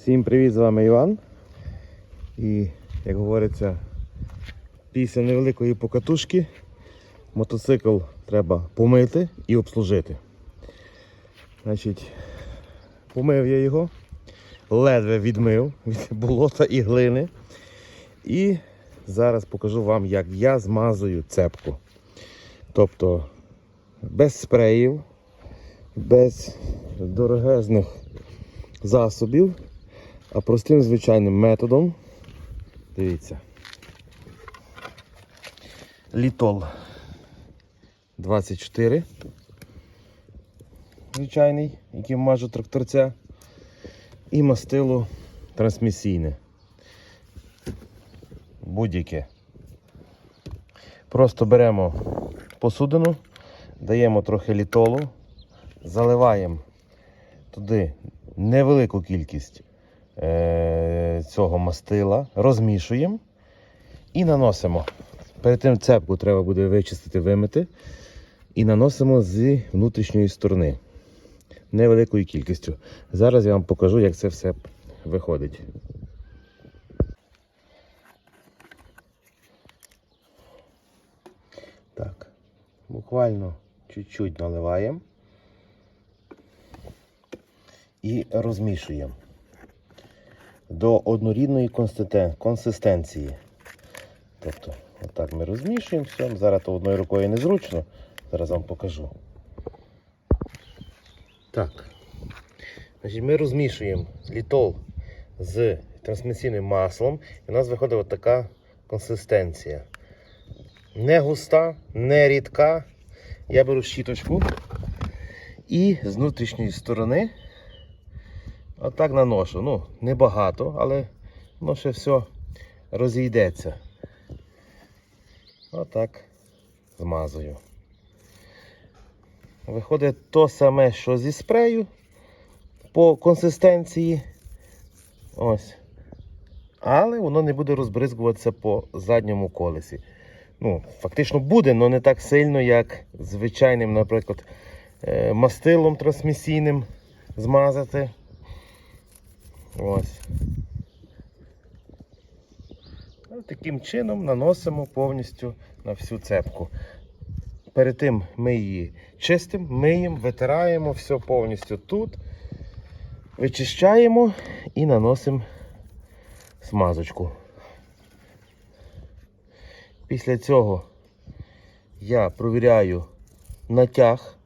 Всім привіт, з вами Іван. І, як говориться, після невеликої покатушки мотоцикл треба помити і обслужити. Значить, помив я його, ледве відмив від болота і глини. І зараз покажу вам, як я змазую цепку. Тобто без спреїв, без дорогезних засобів, а простим звичайним методом. Дивіться. Літол 24. Звичайний, яким мажу тракторця. І мастило трансмісійне. Будь-яке. Просто беремо посудину, даємо трохи літолу, заливаємо туди невелику кількість цього мастила, розмішуємо і наносимо. Перед тим цепку треба буде вичистити, вимити. І наносимо з внутрішньої сторони невеликою кількістю. Зараз я вам покажу, як це все виходить. Так, буквально чуть-чуть наливаємо і розмішуємо до однорідної консистенції. Тобто, отак ми розмішуємо все. Зараз то одною рукою незручно. Зараз вам покажу. Так. Значить, ми розмішуємо літол з трансмісійним маслом, і у нас виходить от така консистенція. Не густа, не рідка. Я беру щіточку і з внутрішньої сторони отак наношу. Ну, небагато, але воно ще все розійдеться. Отак змазую. Виходить то саме, що зі спрею по консистенції. Ось. Але воно не буде розбризгуватися по задньому колесі. Ну, фактично буде, але не так сильно, як звичайним, наприклад, е, мастилом трансмісійним змазати. Ось. Ось Таким чином наносимо повністю на всю цепку. Перед тим ми її чистимо, миємо, витираємо все повністю тут, вичищаємо і наносимо смазочку. Після цього я провіряю натяг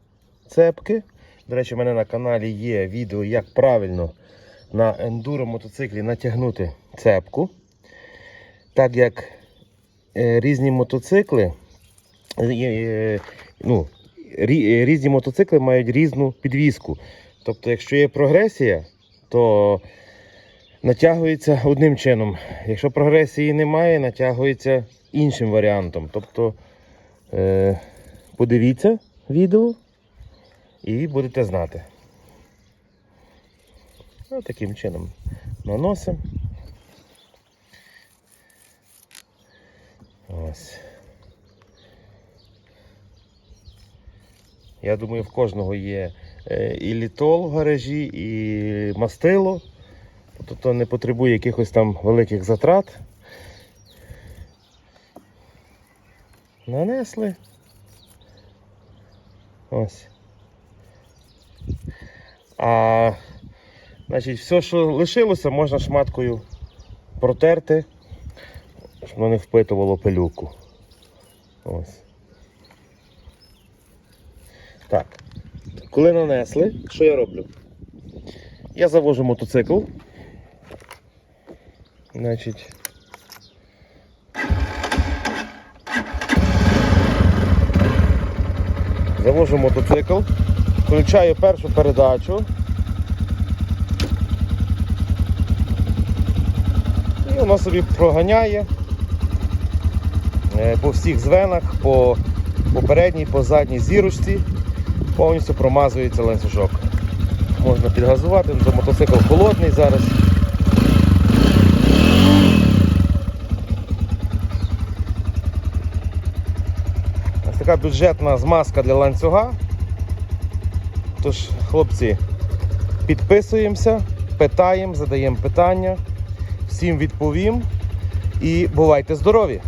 цепки. До речі, у мене на каналі є відео, як правильно на ендуро мотоциклі натягнути цепку. Так як е, різні мотоцикли, е, е, ну, рі- різні мотоцикли мають різну підвіску. Тобто, якщо є прогресія, то натягується одним чином. Якщо прогресії немає, натягується іншим варіантом. Тобто подивіться відео і будете знати. Ось таким чином наносимо. Ось. Я думаю, в кожного є е, і літол в гаражі, і мастило. Тобто не потребує якихось там великих затрат. Нанесли. Ось. А значить, все, що лишилося, можна шматкою протерти, щоб воно не впитувало пилюку. Ось. Так. Коли нанесли, що я роблю? Я завожу мотоцикл. Значить. Завожу мотоцикл, включаю першу передачу. Воно собі проганяє е, по всіх звенах, по попередній, по задній зірочці, повністю промазується ланцюжок. Можна підгазувати, то мотоцикл холодний зараз. Ось така бюджетна змазка для ланцюга. Тож, хлопці, підписуємося, питаємо, задаємо питання, всім відповім. І бувайте здорові!